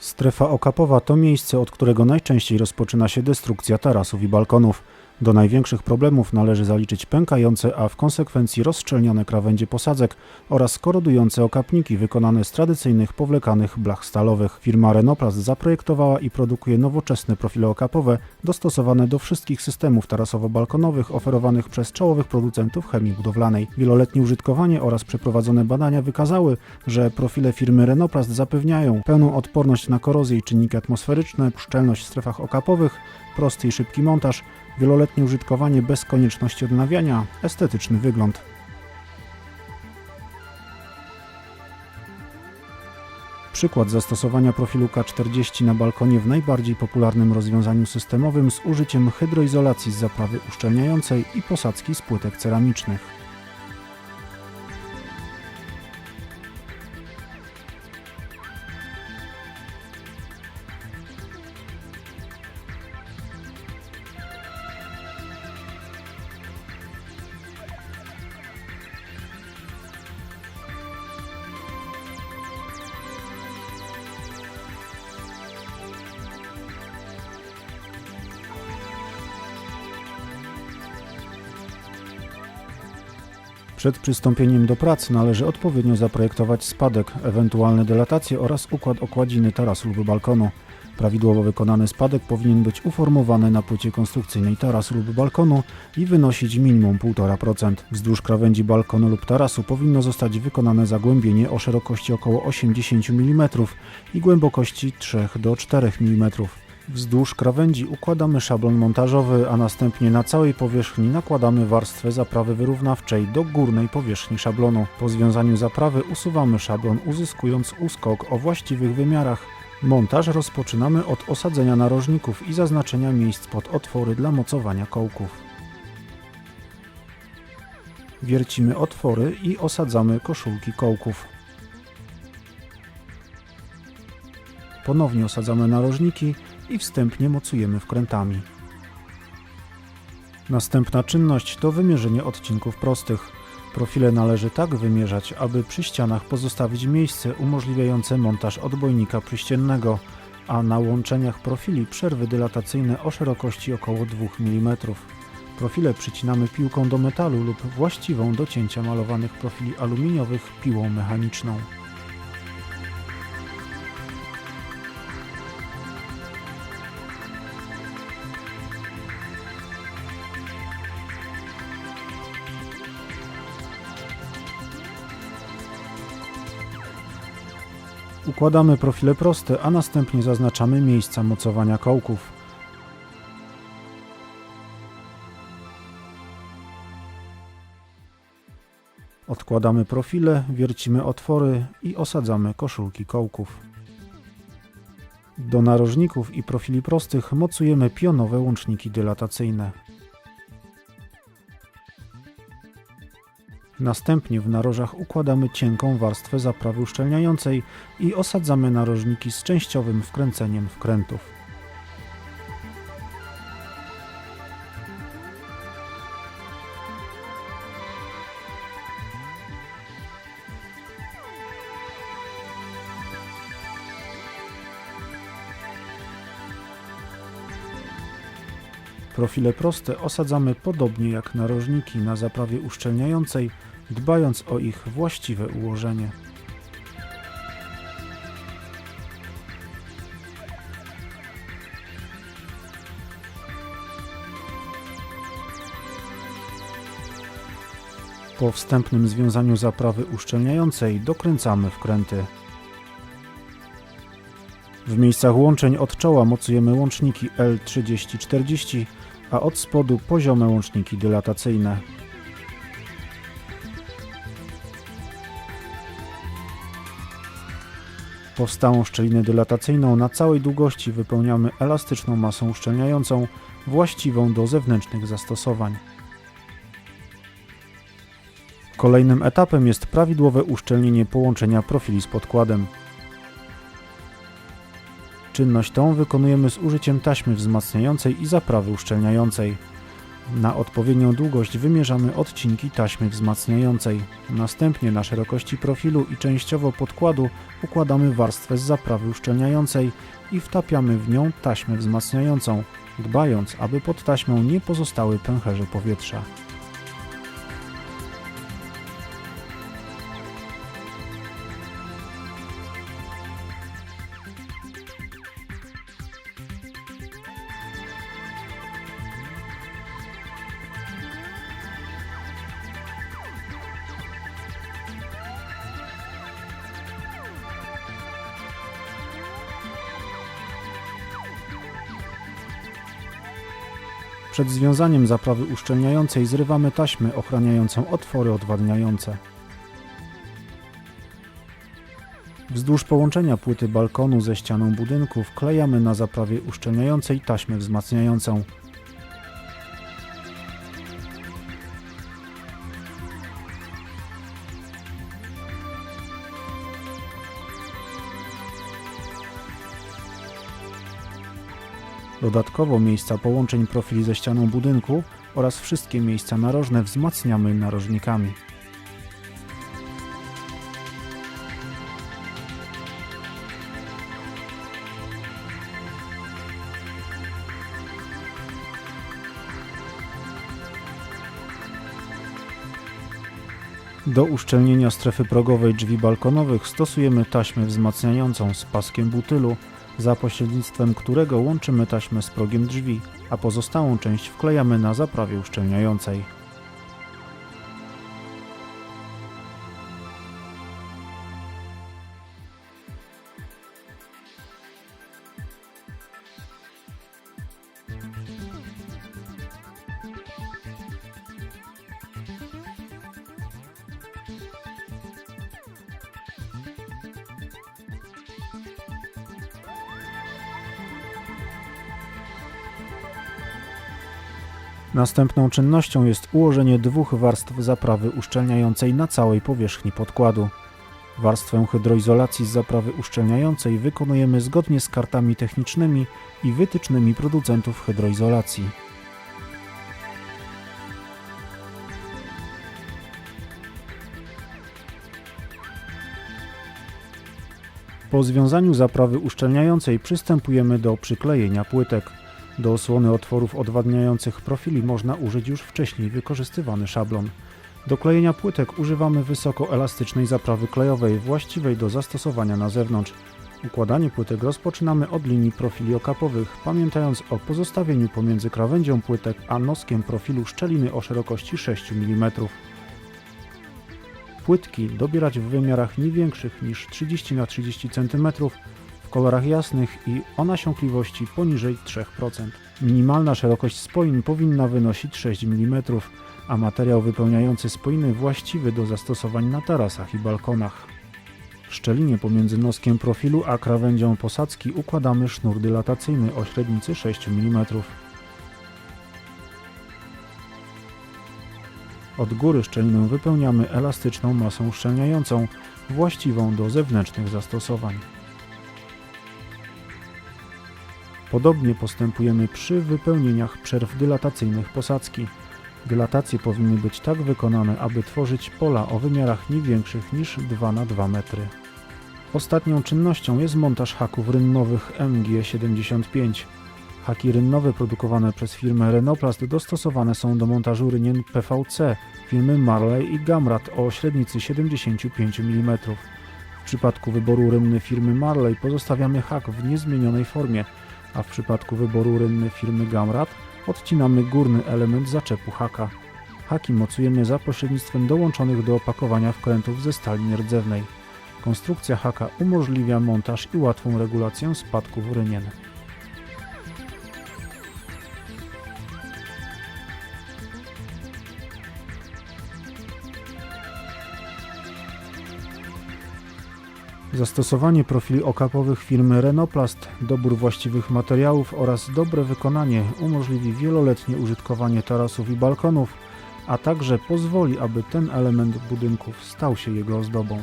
Strefa okapowa to miejsce, od którego najczęściej rozpoczyna się destrukcja tarasów i balkonów. Do największych problemów należy zaliczyć pękające, a w konsekwencji rozszczelnione krawędzie posadzek oraz korodujące okapniki wykonane z tradycyjnych powlekanych blach stalowych. Firma Renoplast zaprojektowała i produkuje nowoczesne profile okapowe dostosowane do wszystkich systemów tarasowo-balkonowych oferowanych przez czołowych producentów chemii budowlanej. Wieloletnie użytkowanie oraz przeprowadzone badania wykazały, że profile firmy Renoplast zapewniają pełną odporność na korozję i czynniki atmosferyczne, szczelność w strefach okapowych, prosty i szybki montaż, wieloletnie użytkowanie bez konieczności odnawiania, estetyczny wygląd. Przykład zastosowania profilu K40 na balkonie w najbardziej popularnym rozwiązaniu systemowym z użyciem hydroizolacji z zaprawy uszczelniającej i posadzki z płytek ceramicznych. Przed przystąpieniem do prac należy odpowiednio zaprojektować spadek, ewentualne delatacje oraz układ okładziny tarasu lub balkonu. Prawidłowo wykonany spadek powinien być uformowany na płycie konstrukcyjnej tarasu lub balkonu i wynosić minimum 1,5%. Wzdłuż krawędzi balkonu lub tarasu powinno zostać wykonane zagłębienie o szerokości około 80 mm i głębokości 3 do 4 mm. Wzdłuż krawędzi układamy szablon montażowy, a następnie na całej powierzchni nakładamy warstwę zaprawy wyrównawczej do górnej powierzchni szablonu. Po związaniu zaprawy usuwamy szablon, uzyskując uskok o właściwych wymiarach. Montaż rozpoczynamy od osadzenia narożników i zaznaczenia miejsc pod otwory dla mocowania kołków. Wiercimy otwory i osadzamy koszulki kołków. Ponownie osadzamy narożniki i wstępnie mocujemy wkrętami. Następna czynność to wymierzenie odcinków prostych. Profile należy tak wymierzać, aby przy ścianach pozostawić miejsce umożliwiające montaż odbojnika przyściennego, a na łączeniach profili przerwy dylatacyjne o szerokości około 2 mm. Profile przycinamy piłką do metalu lub właściwą do cięcia malowanych profili aluminiowych piłą mechaniczną. Układamy profile proste, a następnie zaznaczamy miejsca mocowania kołków. Odkładamy profile, wiercimy otwory i osadzamy koszulki kołków. Do narożników i profili prostych mocujemy pionowe łączniki dylatacyjne. Następnie w narożach układamy cienką warstwę zaprawy uszczelniającej i osadzamy narożniki z częściowym wkręceniem wkrętów. Profile proste osadzamy podobnie jak narożniki na zaprawie uszczelniającej, dbając o ich właściwe ułożenie. Po wstępnym związaniu zaprawy uszczelniającej dokręcamy wkręty. W miejscach łączeń od czoła mocujemy łączniki L3040, a od spodu poziome łączniki dylatacyjne. Powstałą szczelinę dylatacyjną na całej długości wypełniamy elastyczną masą uszczelniającą, właściwą do zewnętrznych zastosowań. Kolejnym etapem jest prawidłowe uszczelnienie połączenia profili z podkładem. Czynność tą wykonujemy z użyciem taśmy wzmacniającej i zaprawy uszczelniającej. Na odpowiednią długość wymierzamy odcinki taśmy wzmacniającej. Następnie na szerokości profilu i częściowo podkładu układamy warstwę z zaprawy uszczelniającej i wtapiamy w nią taśmę wzmacniającą, dbając, aby pod taśmą nie pozostały pęcherze powietrza. Przed związaniem zaprawy uszczelniającej zrywamy taśmę ochraniającą otwory odwadniające. Wzdłuż połączenia płyty balkonu ze ścianą budynku wklejamy na zaprawie uszczelniającej taśmę wzmacniającą. Dodatkowo miejsca połączeń profili ze ścianą budynku oraz wszystkie miejsca narożne wzmacniamy narożnikami. Do uszczelnienia strefy progowej drzwi balkonowych stosujemy taśmę wzmacniającą z paskiem butylu, za pośrednictwem którego łączymy taśmę z progiem drzwi, a pozostałą część wklejamy na zaprawie uszczelniającej. Następną czynnością jest ułożenie dwóch warstw zaprawy uszczelniającej na całej powierzchni podkładu. Warstwę hydroizolacji z zaprawy uszczelniającej wykonujemy zgodnie z kartami technicznymi i wytycznymi producentów hydroizolacji. Po związaniu zaprawy uszczelniającej przystępujemy do przyklejenia płytek. Do osłony otworów odwadniających profili można użyć już wcześniej wykorzystywany szablon. Do klejenia płytek używamy wysokoelastycznej zaprawy klejowej właściwej do zastosowania na zewnątrz. Układanie płytek rozpoczynamy od linii profili okapowych, pamiętając o pozostawieniu pomiędzy krawędzią płytek a noskiem profilu szczeliny o szerokości 6 mm. Płytki dobierać w wymiarach nie większych niż 30 na 30 cm w kolorach jasnych i o nasiąkliwości poniżej 3%. Minimalna szerokość spoin powinna wynosić 6 mm, a materiał wypełniający spoiny właściwy do zastosowań na tarasach i balkonach. W szczelinie pomiędzy noskiem profilu a krawędzią posadzki układamy sznur dylatacyjny o średnicy 6 mm. Od góry szczelinę wypełniamy elastyczną masą uszczelniającą, właściwą do zewnętrznych zastosowań. Podobnie postępujemy przy wypełnieniach przerw dylatacyjnych posadzki. Dylatacje powinny być tak wykonane, aby tworzyć pola o wymiarach nie większych niż 2 na 2 metry. Ostatnią czynnością jest montaż haków rynnowych MG75. Haki rynnowe produkowane przez firmę Renoplast dostosowane są do montażu rynien PVC firmy Marley i Gamrat o średnicy 75 mm. W przypadku wyboru rynny firmy Marley pozostawiamy hak w niezmienionej formie, a w przypadku wyboru rynny firmy Gamrat odcinamy górny element zaczepu haka. Haki mocujemy za pośrednictwem dołączonych do opakowania wkrętów ze stali nierdzewnej. Konstrukcja haka umożliwia montaż i łatwą regulację spadków rynien. Zastosowanie profili okapowych firmy Renoplast, dobór właściwych materiałów oraz dobre wykonanie umożliwi wieloletnie użytkowanie tarasów i balkonów, a także pozwoli, aby ten element budynków stał się jego ozdobą.